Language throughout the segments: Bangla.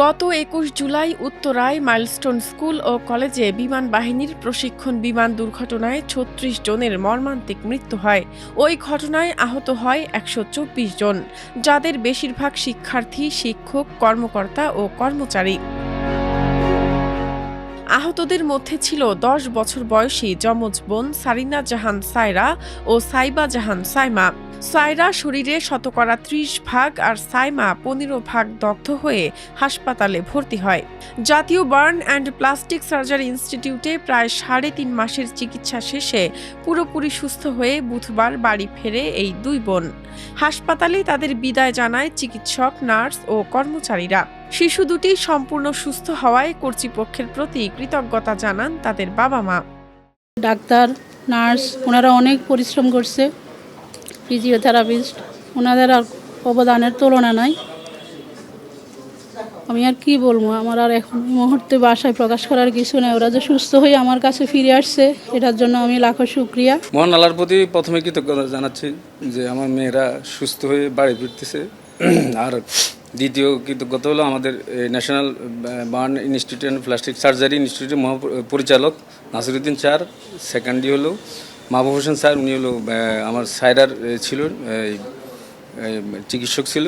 গত একুশ জুলাই উত্তরায় মাইলস্টোন স্কুল ও কলেজে বিমান বাহিনীর প্রশিক্ষণ বিমান দুর্ঘটনায় ছত্রিশ জনের মর্মান্তিক মৃত্যু হয়। ওই ঘটনায় আহত হয় একশো চব্বিশ জন, যাদের বেশিরভাগ শিক্ষার্থী, শিক্ষক, কর্মকর্তা ও কর্মচারী। আহতদের মধ্যে ছিল দশ বছর বয়সী যমজ বোন সারিনা জাহান সায়রা ও সাইবা জাহান সাইমা সায়রা শরীরে শতকরা ত্রিশ ভাগ আর সাইমা পনেরো ভাগ দগ্ধ হয়ে হাসপাতালে ভর্তি হয়। জাতীয় বার্ন অ্যান্ড প্লাস্টিক সার্জারি ইনস্টিটিউটে প্রায় সাড়ে তিন মাসের চিকিৎসা শেষে পুরোপুরি সুস্থ হয়ে বুধবার বাড়ি ফেরে এই দুই বোন। হাসপাতালে তাদের বিদায় জানায় চিকিৎসক, নার্স ও কর্মচারীরা। শিশু দুটি সম্পূর্ণ সুস্থ হওয়ায় কর্তৃপক্ষের প্রতি কৃতজ্ঞতা জানান তাদের বাবা মা ডাক্তার, নার্স, ওনারা অনেক পরিশ্রম করছে। ফিজিওথেরাপিস্ট। ওনাদের আর অবদানের তুলনা নাই। আমি আর কি বলব, আমার আর এখন মুহূর্তে বাসায় প্রকাশ করার কিছু নেই। ওরা যে সুস্থ হয়ে আমার কাছে ফিরে আসছে, এটার জন্য আমি লাখো শুক্রিয়া। মহান আল্লাহর প্রতি প্রথমে কৃতজ্ঞতা জানাচ্ছি যে আমার মেয়েরা সুস্থ হয়ে বাড়ি ফিরতেছে। আর দ্বিতীয় কৃতজ্ঞতা হলো আমাদের national burn institute and plastic surgery ইনস্টিটিউটের মহাপরিচালক নাসিরুদ্দিন স্যার। সেকেন্ডলি হলো মাহবুব হোসেন স্যার উনি হলো আমার সাইডার ছিল চিকিৎসক ছিল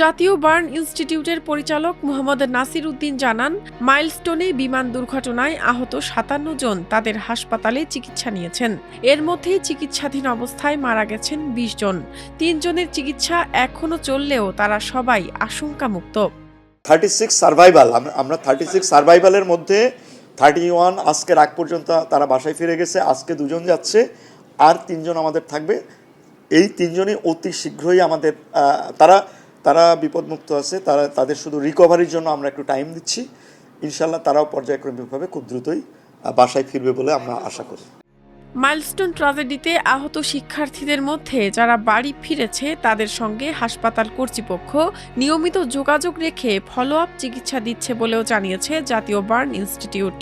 জাতীয় বার্ন ইনস্টিটিউটের পরিচালক মোহাম্মদ নাসির উদ্দিন জানান মাইলস্টোনে বিমান দুর্ঘটনায় আহত সাতান্ন জন তাদের হাসপাতালে চিকিৎসা নিয়েছেন। এর মধ্যে চিকিৎসাধীন অবস্থায় মারা গেছেন বিশ জন। তিনজনের চিকিৎসা এখনও চললেও তারা সবাই আশঙ্কামুক্ত। থার্টি সিক্স সার্ভাইভাল আমরা থার্টি সিক্স সার্ভাইভালের মধ্যে থার্টি ওয়ান, আজকের আগ পর্যন্ত তারা বাসায় ফিরে গেছে, আজকে দুজন যাচ্ছে, আর তিনজন আমাদের থাকবে। এই তিনজনই অতি শীঘ্রই আমাদের তারা তারা বিপদমুক্ত আছে, তারা, তাদের শুধু রিকভারির জন্য আমরা একটু টাইম দিচ্ছি। ইনশাল্লাহ তারাও পর্যায়ক্রমিকভাবে খুব দ্রুতই বাসায় ফিরবে বলে আমরা আশা করি। মাইলস্টোন ট্রাজেডিতে আহত শিক্ষার্থীদের মধ্যে যারা বাড়ি ফিরেছে, তাদের সঙ্গে হাসপাতাল কর্তৃপক্ষ নিয়মিত যোগাযোগ রেখে ফলো আপ চিকিৎসা দিচ্ছে বলেও জানিয়েছে জাতীয় বার্ন ইনস্টিটিউট।